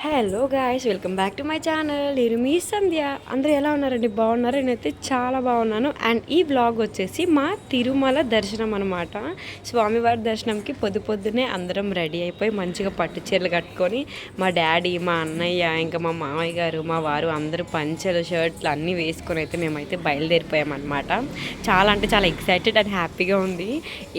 Hello guys welcome back to my channel నేను మీ సంధ్య అందరూ ఎలా ఉన్నారండి బాగున్నారు నేనైతే చాలా బాగున్నాను అండ్ ఈ బ్లాగ్ వచ్చేసి మా తిరుమల దర్శనం అనమాట స్వామివారి దర్శనంకి పొద్దు పొద్దునే అందరం రెడీ అయిపోయి మంచిగా పట్టు చీరలు కట్టుకొని మా డాడీ మా అన్నయ్య ఇంకా మా మామయ్య గారు మా వారు అందరూ పంచెలు షర్ట్లు అన్నీ వేసుకొని అయితే మేమైతే బయలుదేరిపోయామన్నమాట చాలా అంటే చాలా ఎక్సైటెడ్ అండ్ హ్యాపీగా ఉంది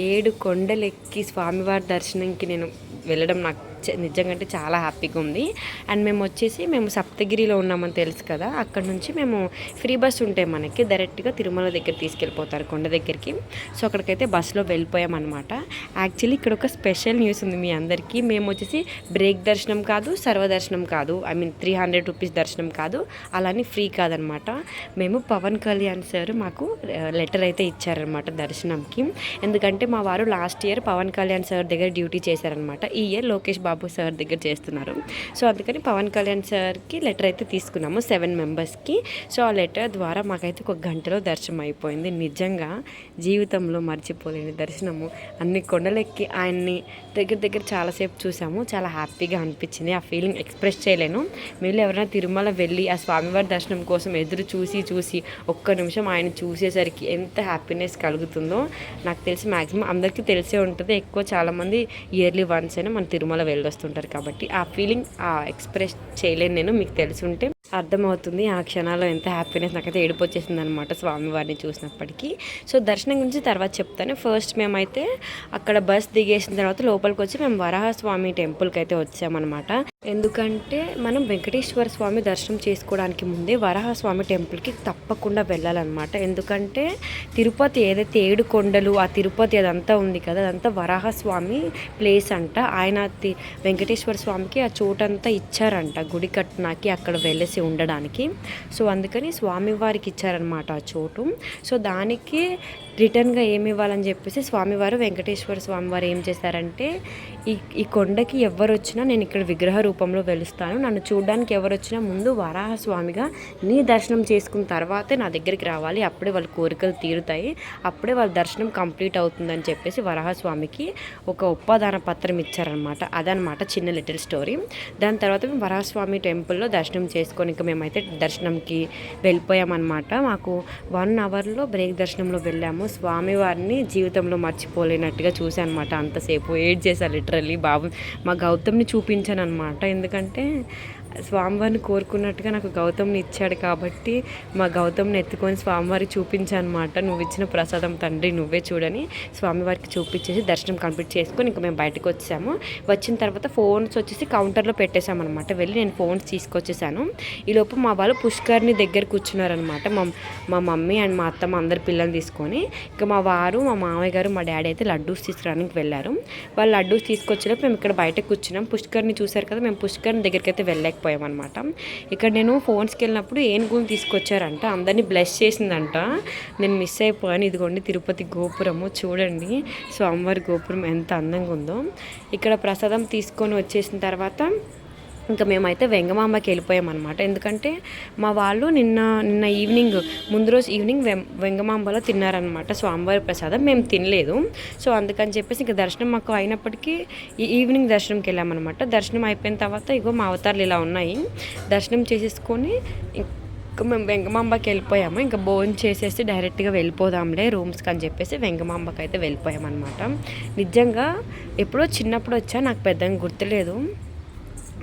ఏడు కొండలెక్కి స్వామివారి దర్శనంకి నేను వెళ్ళడం నాకు నిజంగా అంటే చాలా హ్యాపీగా ఉంది. అండ్ మేము వచ్చేసి మేము సప్తగిరిలో ఉన్నామని తెలుసు కదా అక్కడ నుంచి మేము ఫ్రీ బస్ ఉంటాయి మనకి డైరెక్ట్గా తిరుమల దగ్గర తీసుకెళ్ళిపోతారు కొండ దగ్గరికి. సో అక్కడికైతే బస్సులో వెళ్ళిపోయామన్నమాట. యాక్చువల్లీ ఇక్కడ ఒక స్పెషల్ న్యూస్ ఉంది మీ అందరికీ. మేము వచ్చేసి బ్రేక్ దర్శనం కాదు సర్వదర్శనం కాదు. I mean three hundred rupees దర్శనం కాదు. అలానే ఫ్రీ కాదనమాట మేము పవన్ కళ్యాణ్ సార్ మాకు లెటర్ అయితే ఇచ్చారనమాట దర్శనంకి. ఎందుకంటే మా వారు last year Pawan Kalyan sir దగ్గర డ్యూటీ చేశారనమాట ఈ ఇయర్ లోకేష్ బాబు బాబు సార్ దగ్గర చేస్తున్నారు. సో అందుకని పవన్ కళ్యాణ్ సార్కి లెటర్ అయితే తీసుకున్నాము సెవెన్ మెంబర్స్కి. సో ఆ లెటర్ ద్వారా మాకైతే ఒక గంటలో దర్శనం అయిపోయింది. నిజంగా జీవితంలో మర్చిపోలేని దర్శనము. అన్ని కొండలెక్కి ఆయన్ని దగ్గర దగ్గర చాలాసేపు చూసాము. చాలా హ్యాపీగా అనిపించింది. ఆ ఫీలింగ్ ఎక్స్ప్రెస్ చేయలేను. మీరు ఎవరైనా తిరుమల వెళ్ళి ఆ స్వామివారి దర్శనం కోసం ఎదురు చూసి చూసి ఒక్క నిమిషం ఆయన చూసేసరికి ఎంత హ్యాపీనెస్ కలుగుతుందో. నాకు తెలిసి మ్యాక్సిమం అందరికీ తెలిసే ఉంటుంది. ఎక్కువ చాలామంది ఇయర్లీ వన్స్ అయినా మన తిరుమల వెళ్ళొస్తుంటారు కాబట్టి ఆ ఫీలింగ్ ఆ ఎక్స్ప్రెస్ చేయలేను నేను మీకు తెలిసి ఉంటే అర్థమవుతుంది. ఆ క్షణాల్లో ఎంత హ్యాపీనెస్ నాకైతే ఏడుపు వచ్చేసింది అనమాట స్వామివారిని చూసినప్పటికీ. సో దర్శనం గురించి తర్వాత చెప్తాను. ఫస్ట్ మేమైతే అక్కడ బస్ దిగేసిన తర్వాత లోపలికి వచ్చి మేము వరాహస్వామి టెంపుల్కి అయితే వచ్చామన్నమాట ఎందుకంటే మనం వెంకటేశ్వర స్వామి దర్శనం చేసుకోవడానికి ముందే వరాహస్వామి టెంపుల్కి తప్పకుండా వెళ్ళాలన్నమాట ఎందుకంటే తిరుపతి ఏదైతే ఏడు కొండలు ఆ తిరుపతి అదంతా ఉంది కదా అదంతా వరాహస్వామి ప్లేస్ అంట. ఆయన వెంకటేశ్వర స్వామికి ఆ చోటంతా ఇచ్చారంట. గుడి కట్టినాకి అక్కడ వెళ్ళేసి ఉండడానికి. సో అందుకని స్వామివారికి ఇచ్చారనమాట ఆ చోటు. సో దానికి రిటర్న్గా ఏమి ఇవ్వాలని చెప్పేసి స్వామివారు వెంకటేశ్వర స్వామివారు ఏం చేశారంటే ఈ ఈ కొండకి ఎవరు వచ్చినా నేను ఇక్కడ విగ్రహ రూపంలో వెలుస్తాను. నన్ను చూడడానికి ఎవరు వచ్చినా ముందు వరాహ స్వామిగా నీ దర్శనం చేసుకున్న తర్వాతే నా దగ్గరికి రావాలి. అప్పుడే వాళ్ళ కోరికలు తీరుతాయి. అప్పుడే వాళ్ళ దర్శనం కంప్లీట్ అవుతుందని చెప్పేసి వరాహస్వామికి ఒక ఉపాదాన పత్రం ఇచ్చారనమాట అదనమాట చిన్న లిటిల్ స్టోరీ. దాని తర్వాత మేము వరాహస్వామి టెంపుల్లో దర్శనం చేసుకొని ఇంకా మేమైతే దర్శనంకి వెళ్ళిపోయామన్నమాట. మాకు వన్ అవర్లో బ్రేక్ దర్శనంలో వెళ్ళాము. స్వామివారిని జీవితంలో మర్చిపోలేనట్టుగా చూశాను అనమాట అంతసేపు ఏడ్ చేశాను లిటరల్లీ బాబు మా గౌతమ్ని చూపించాను అనమాట ఎందుకంటే స్వామివారిని కోరుకున్నట్టుగా నాకు గౌతమ్ని ఇచ్చాడు కాబట్టి మా గౌతమ్ని ఎత్తుకొని స్వామివారి చూపించానమాట. నువ్వు ఇచ్చిన ప్రసాదం తండ్రి నువ్వే చూడని. స్వామివారికి చూపించేసి దర్శనం కంప్లీట్ చేసుకొని ఇంకా మేము బయటకు వచ్చాము. వచ్చిన తర్వాత ఫోన్స్ వచ్చేసి కౌంటర్లో పెట్టేశామన్నమాట. వెళ్ళి నేను ఫోన్స్ తీసుకొచ్చేసాను. ఈలోపు మా వాళ్ళు పుష్కర్ని దగ్గర కూర్చున్నారనమాట మా మా మమ్మీ అండ్ మా అత్తమ్మ అందరి పిల్లల్ని తీసుకొని. ఇంకా మా వారు మా మామయ్య గారు మా డాడీ అయితే లడ్డూస్ తీసుకురావడానికి వెళ్ళారు. వాళ్ళు లడ్డూస్ తీసుకొచ్చేటప్పుడు మేము ఇక్కడ బయట కూర్చున్నాం. పుష్కర్ని చూశారు కదా మేము పుష్కర్ని దగ్గరికి అయితే వెళ్ళాం తీసుకుపోయామన్నమాట ఇక్కడ నేను ఫోన్స్కి వెళ్ళినప్పుడు ఏనుగుని తీసుకొచ్చారంట అందరినీ బ్లెస్ చేసిందంట. నేను మిస్ అయిపోయాను ఇదిగోండి తిరుపతి గోపురము చూడండి. స్వామివారి గోపురం ఎంత అందంగా ఉందో. ఇక్కడ ప్రసాదం తీసుకొని వచ్చేసిన తర్వాత ఇంకా మేమైతే వెంగమాంబకి వెళ్ళిపోయామన్నమాట. ఎందుకంటే మా వాళ్ళు నిన్న నిన్న ఈవినింగ్ ముందు రోజు ఈవినింగ్ వెం వెంగమాంబలో తిన్నారనమాట స్వామివారి ప్రసాదం. మేము తినలేదు. సో అందుకని చెప్పేసి ఇంకా దర్శనం మాకు అయినప్పటికీ ఈ ఈవినింగ్ దర్శనంకి వెళ్ళామన్నమాట. దర్శనం అయిపోయిన తర్వాత ఇగో మా అవతారాలు ఇలా ఉన్నాయి. దర్శనం చేసేసుకొని ఇంకా మేము వెంగమాంబకి వెళ్ళిపోయాము. ఇంకా భోజనం చేసేసి డైరెక్ట్గా వెళ్ళిపోదాంలే రూమ్స్కి అని చెప్పేసి వెంగమాంబకి అయితే వెళ్ళిపోయామన్నమాట. నిజంగా ఎప్పుడో చిన్నప్పుడు వచ్చా నాకు పెద్దగా గుర్తులేదు.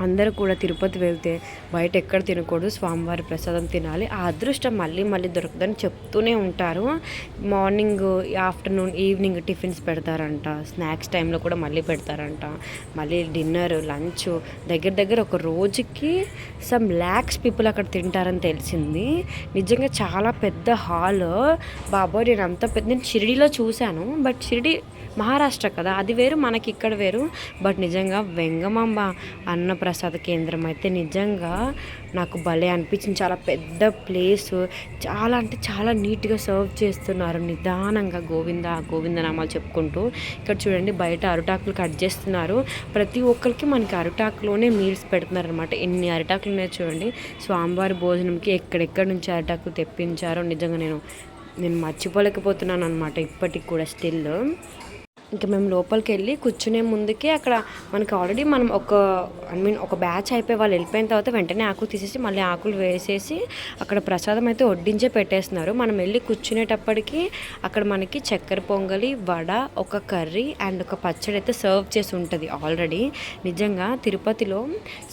అందరూ కూడా తిరుపతి వెళ్తే బయట ఎక్కడ తినకూడదు స్వామివారి ప్రసాదం తినాలి. ఆ అదృష్టం మళ్ళీ మళ్ళీ దొరకదని చెప్తూనే ఉంటారు. మార్నింగ్ ఆఫ్టర్నూన్ ఈవినింగ్ టిఫిన్స్ పెడతారంట. స్నాక్స్ టైంలో కూడా మళ్ళీ పెడతారంట. మళ్ళీ డిన్నర్ లంచ్ దగ్గర దగ్గర ఒక రోజుకి సమ్ ల్యాక్స్ పీపుల్ అక్కడ తింటారని తెలిసింది. నిజంగా చాలా పెద్ద హాల్. బాబోయ్ నేను అంత పెద్ద నేను షిరిడీలో చూశాను. బట్ షిరిడి మహారాష్ట్ర కదా అది వేరు మనకి ఇక్కడ వేరు. బట్ నిజంగా వెంగమాంబ అన్నప్రసాద కేంద్రం అయితే నిజంగా నాకు భలే అనిపించింది. చాలా పెద్ద ప్లేస్ చాలా అంటే చాలా నీట్గా సర్వ్ చేస్తున్నారు. నిదానంగా గోవింద గోవింద నామాలు చెప్పుకుంటూ. ఇక్కడ చూడండి బయట అరిటాకులు కట్ చేస్తున్నారు. ప్రతి ఒక్కరికి మనకి అరిటాకులోనే మీల్స్ పెడుతున్నారు అనమాట ఎన్ని అరిటాకులు ఉన్నాయో చూడండి. స్వామివారి భోజనంకి ఎక్కడెక్కడి నుంచి అరిటాకులు తెప్పించారో నిజంగా నేను నేను మర్చిపోలేకపోతున్నాను అనమాట ఇప్పటికి కూడా స్టిల్ ఇంకా మేము లోపలికి వెళ్ళి కూర్చునే ముందుకే అక్కడ మనకి ఆల్రెడీ మనం ఒక ఐ మీన్ ఒక బ్యాచ్ అయిపోయి వాళ్ళు వెళ్ళిపోయిన తర్వాత వెంటనే ఆకులు తీసేసి మళ్ళీ ఆకులు వేసేసి అక్కడ ప్రసాదం అయితే వడ్డించే పెట్టేస్తున్నారు. మనం వెళ్ళి కూర్చునేటప్పటికి అక్కడ మనకి చక్కెర పొంగలి వడ ఒక కర్రీ అండ్ ఒక పచ్చడి అయితే సర్వ్ చేసి ఉంటుంది ఆల్రెడీ నిజంగా తిరుపతిలో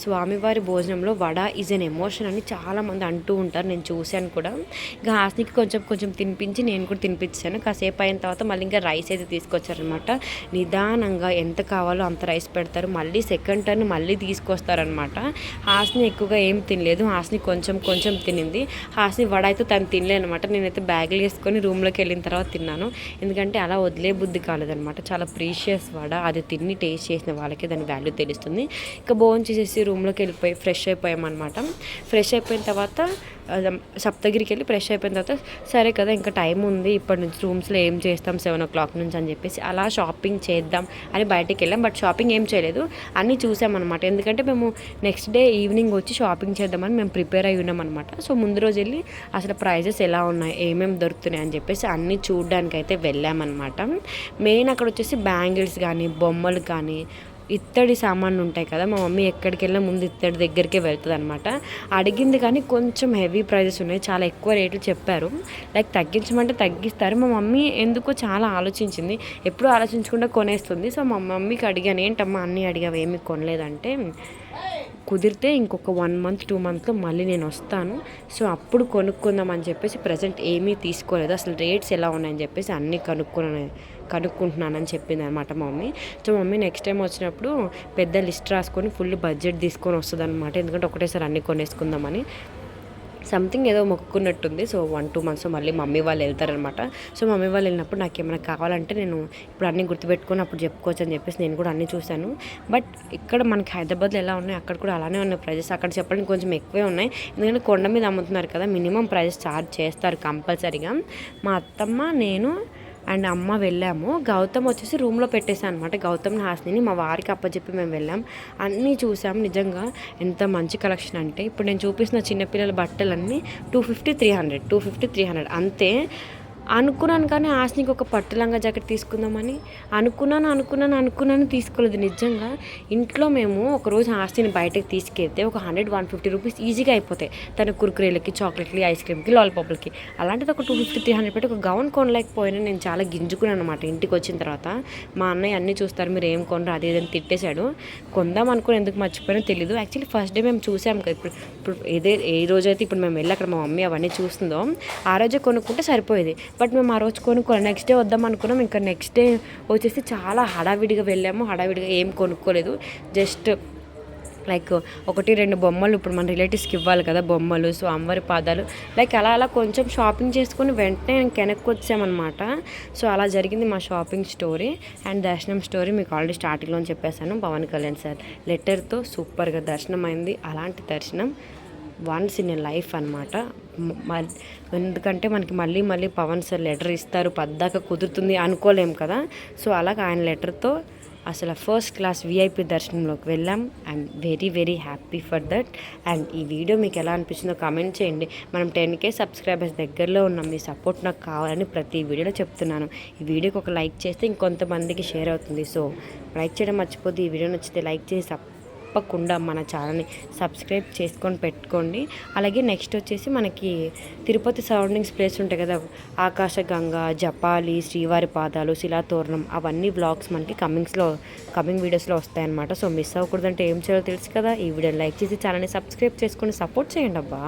స్వామివారి భోజనంలో వడ ఈజ్ అన్ ఎమోషన్ అని చాలామంది అంటూ ఉంటారు. నేను చూశాను కూడా. ఇంకా హాస్నికి కొంచెం కొంచెం తినిపించి నేను కూడా తినిపించాను కాసేపు అయిన తర్వాత మళ్ళీ ఇంకా రైస్ అయితే తీసుకొచ్చారనమాట నిదానంగా ఎంత కావాలో అంత రైస్ పెడతారు. మళ్ళీ సెకండ్ టర్న్ మళ్ళీ తీసుకొస్తారనమాట. హాస్ని ఎక్కువగా ఏం తినలేదు. హాస్ని కొంచెం కొంచెం తినింది. హాస్ని వడ అయితే తను తినలే అనమాట నేనైతే బ్యాగులు వేసుకొని రూమ్లోకి వెళ్ళిన తర్వాత తిన్నాను. ఎందుకంటే అలా వదిలే బుద్ధి కాలేదనమాట. చాలా ప్రీషియస్ వడ. అది తిని టేస్ట్ చేసిన వాళ్ళకి దాని వాల్యూ తెలుస్తుంది. ఇంకా బోన్ చేసేసి రూమ్లోకి వెళ్ళిపోయి ఫ్రెష్ అయిపోయామన్నమాట ఫ్రెష్ అయిపోయిన తర్వాత సప్తగిరికి వెళ్ళి ఫ్రెష్ అయిపోయిన తర్వాత సరే కదా ఇంకా టైం ఉంది ఇప్పటి నుంచి రూమ్స్లో ఏం చేస్తాం సెవెన్ ఓ క్లాక్ నుంచి అని చెప్పేసి అలా షాపింగ్ చేద్దాం అని బయటికి వెళ్ళాం. బట్ షాపింగ్ ఏం చేయలేదు అన్నీ చూసామన్నమాట. ఎందుకంటే మేము నెక్స్ట్ డే ఈవినింగ్ వచ్చి షాపింగ్ చేద్దామని మేము ప్రిపేర్ అయి ఉన్నామన్నమాట. సో ముందు రోజు వెళ్ళి అసలు ప్రైజెస్ ఎలా ఉన్నాయి ఏమేమి దొరుకుతున్నాయి అని చెప్పేసి అన్నీ చూడడానికి అయితే వెళ్ళామన్నమాట. మెయిన్ అక్కడ వచ్చేసి బ్యాంగిల్స్ కానీ బొమ్మలు కానీ ఇత్తడి సామాన్లు ఉంటాయి కదా మా మమ్మీ ఎక్కడికి వెళ్ళినా ముందు ఇత్తడి దగ్గరికే వెళ్తుంది అనమాట అడిగింది కానీ కొంచెం హెవీ ప్రైజెస్ ఉన్నాయి చాలా ఎక్కువ రేట్లు చెప్పారు. లైక్ తగ్గించమంటే తగ్గిస్తారు. మా మమ్మీ ఎందుకో చాలా ఆలోచించింది. ఎప్పుడు ఆలోచించకుండా కొనేస్తుంది. సో మా మమ్మీకి అడిగాను ఏంటమ్మా అన్నీ అడిగావు ఏమి కొనలేదంటే కుదిరితే ఇంకొక వన్ మంత్ టూ మంత్లో మళ్ళీ నేను వస్తాను. సో అప్పుడు కొనుక్కుందాం అని చెప్పేసి ప్రజెంట్ ఏమీ తీసుకోలేదు. అసలు రేట్స్ ఎలా ఉన్నాయని చెప్పేసి అన్నీ కనుక్కున్నాను. కనుక్కుంటున్నానని చెప్పింది అనమాట mummy. So mummy next time వచ్చినప్పుడు పెద్ద లిస్ట్ రాసుకొని ఫుల్ బడ్జెట్ తీసుకొని వస్తుంది అనమాట ఎందుకంటే ఒకటేసారి అన్నీ కొనేసుకుందామని. సంథింగ్ ఏదో మొక్కుకున్నట్టుంది. సో వన్ టూ మంత్స్ మళ్ళీ మమ్మీ వాళ్ళు వెళ్తారనమాట. సో మమ్మీ వాళ్ళు వెళ్ళినప్పుడు నాకు ఏమైనా కావాలంటే నేను ఇప్పుడు అన్నీ గుర్తుపెట్టుకొని అప్పుడు చెప్పుకోవచ్చు అని చెప్పేసి నేను కూడా అన్నీ చూశాను. బట్ ఇక్కడ మనకి హైదరాబాద్లో ఎలా ఉన్నాయి? అక్కడ కూడా అలానే ఉన్నాయి ప్రైజెస్ అక్కడ చెప్పడానికి కొంచెం ఎక్కువే ఉన్నాయి. ఎందుకంటే కొండ మీద అమ్ముతున్నారు కదా మినిమం ప్రైజెస్ ఛార్జ్ చేస్తారు కంపల్సరీగా. మా అత్తమ్మ నేను అండ్ అమ్మ వెళ్ళాము. గౌతమ్ వచ్చేసి రూమ్లో పెట్టేసాను అనమాట గౌతమ్ హాస్నిని మా వారికి అప్పచెప్పి మేము వెళ్ళాం. అన్నీ చూసాం నిజంగా ఎంత మంచి కలెక్షన్ అంటే. ఇప్పుడు నేను చూపిస్తున్న చిన్నపిల్లల బట్టలన్నీ two fifty three hundred two fifty three hundred అంతే. అనుకున్నాను కానీ ఆశనికి ఒక పట్టులంగా జాకెట్ తీసుకుందామని. అనుకున్నాను అనుకున్నాను అనుకున్నాను తీసుకోలేదు నిజంగా. ఇంట్లో మేము ఒకరోజు ఆస్తిని బయటకు తీసుకెళ్తే ఒక హండ్రెడ్ వన్ ఫిఫ్టీ రూపీస్ ఈజీగా అయిపోతాయి. తన కుర్కురేలకి చాక్లెట్కి ఐస్ క్రీమ్కి లాలీపాప్లకి. అలాంటిది ఒక టూ ఫిఫ్టీ త్రీ హండ్రెడ్ పెట్టి ఒక గౌన్ కొనలేకపోయినా నేను చాలా గింజుకున్నాను అనమాట ఇంటికి వచ్చిన తర్వాత. మా అన్నయ్య అన్నీ చూస్తారు మీరు ఏం కొనరు? అది ఏదైనా తిట్టేశాడు. కొందాం అనుకుని ఎందుకు మర్చిపోయినా తెలియదు యాక్చువల్లీ ఫస్ట్ డే మేము చూసాం కదా ఇప్పుడు ఇప్పుడు ఏదే ఏ రోజైతే ఇప్పుడు మేము వెళ్ళి అక్కడ మా మమ్మీ అవన్నీ చూస్తుందో ఆ రోజే కొనుక్కుంటే సరిపోయేది. బట్ మేము ఆ రోజు కొనుక్కోవాలి నెక్స్ట్ డే వద్దాం అనుకున్నాం. ఇంకా నెక్స్ట్ డే వచ్చేసి చాలా హడావిడిగా వెళ్ళాము. హడావిడిగా ఏం కొనుక్కోలేదు. జస్ట్ లైక్ ఒకటి రెండు బొమ్మలు ఇప్పుడు మన రిలేటివ్స్కి ఇవ్వాలి కదా బొమ్మలు సో అమ్మవారి పాదాలు. లైక్ అలా అలా కొంచెం షాపింగ్ చేసుకొని వెంటనే వెనక్కి వచ్చామన్నమాట. సో అలా జరిగింది మా షాపింగ్ స్టోరీ అండ్ దర్శనం స్టోరీ మీకు ఆల్రెడీ స్టార్టింగ్లో చెప్పేశాను. పవన్ కళ్యాణ్ సార్ లెటర్తో సూపర్గా దర్శనం అయింది అలాంటి దర్శనం వన్స్ ఇన్ ఏ లైఫ్ అనమాట ఎందుకంటే మనకి మళ్ళీ మళ్ళీ పవన్ సార్ లెటర్ ఇస్తారు పద్దాక కుదురుతుంది అనుకోలేం కదా. సో అలాగ ఆయన లెటర్తో అసలు ఫస్ట్ క్లాస్ విఐపి దర్శనంలోకి వెళ్ళాం. I'm very very happy for that. And ఈ వీడియో మీకు ఎలా అనిపించిందో కామెంట్ చేయండి. మనం టెన్ కే సబ్స్క్రైబర్స్ దగ్గరలో ఉన్నాం. మీ సపోర్ట్ నాకు కావాలని ప్రతి వీడియోలో చెప్తున్నాను. ఈ వీడియోకి ఒక లైక్ చేస్తే ఇంకొంతమందికి షేర్ అవుతుంది. సో లైక్ చేయడం మర్చిపోతే ఈ వీడియో నచ్చితే లైక్ చేసి తప్పకుండా మన ఛానల్ని సబ్స్క్రైబ్ చేసుకొని పెట్టుకోండి. అలాగే నెక్స్ట్ వచ్చేసి మనకి తిరుపతి సరౌండింగ్స్ ప్లేస్ ఉంటాయి కదా ఆకాశగంగా జపాలి శ్రీవారి పాదాలు శిలాతోరణం అవన్నీ బ్లాగ్స్ మనకి కమింగ్స్లో కమింగ్ వీడియోస్లో వస్తాయన్నమాట. సో మిస్ అవ్వకూడదంటే ఏం చేయాలో తెలుసు కదా ఈ వీడియో లైక్ చేసి ఛానల్ని సబ్స్క్రైబ్ చేసుకొని సపోర్ట్ చేయండి అబ్బా.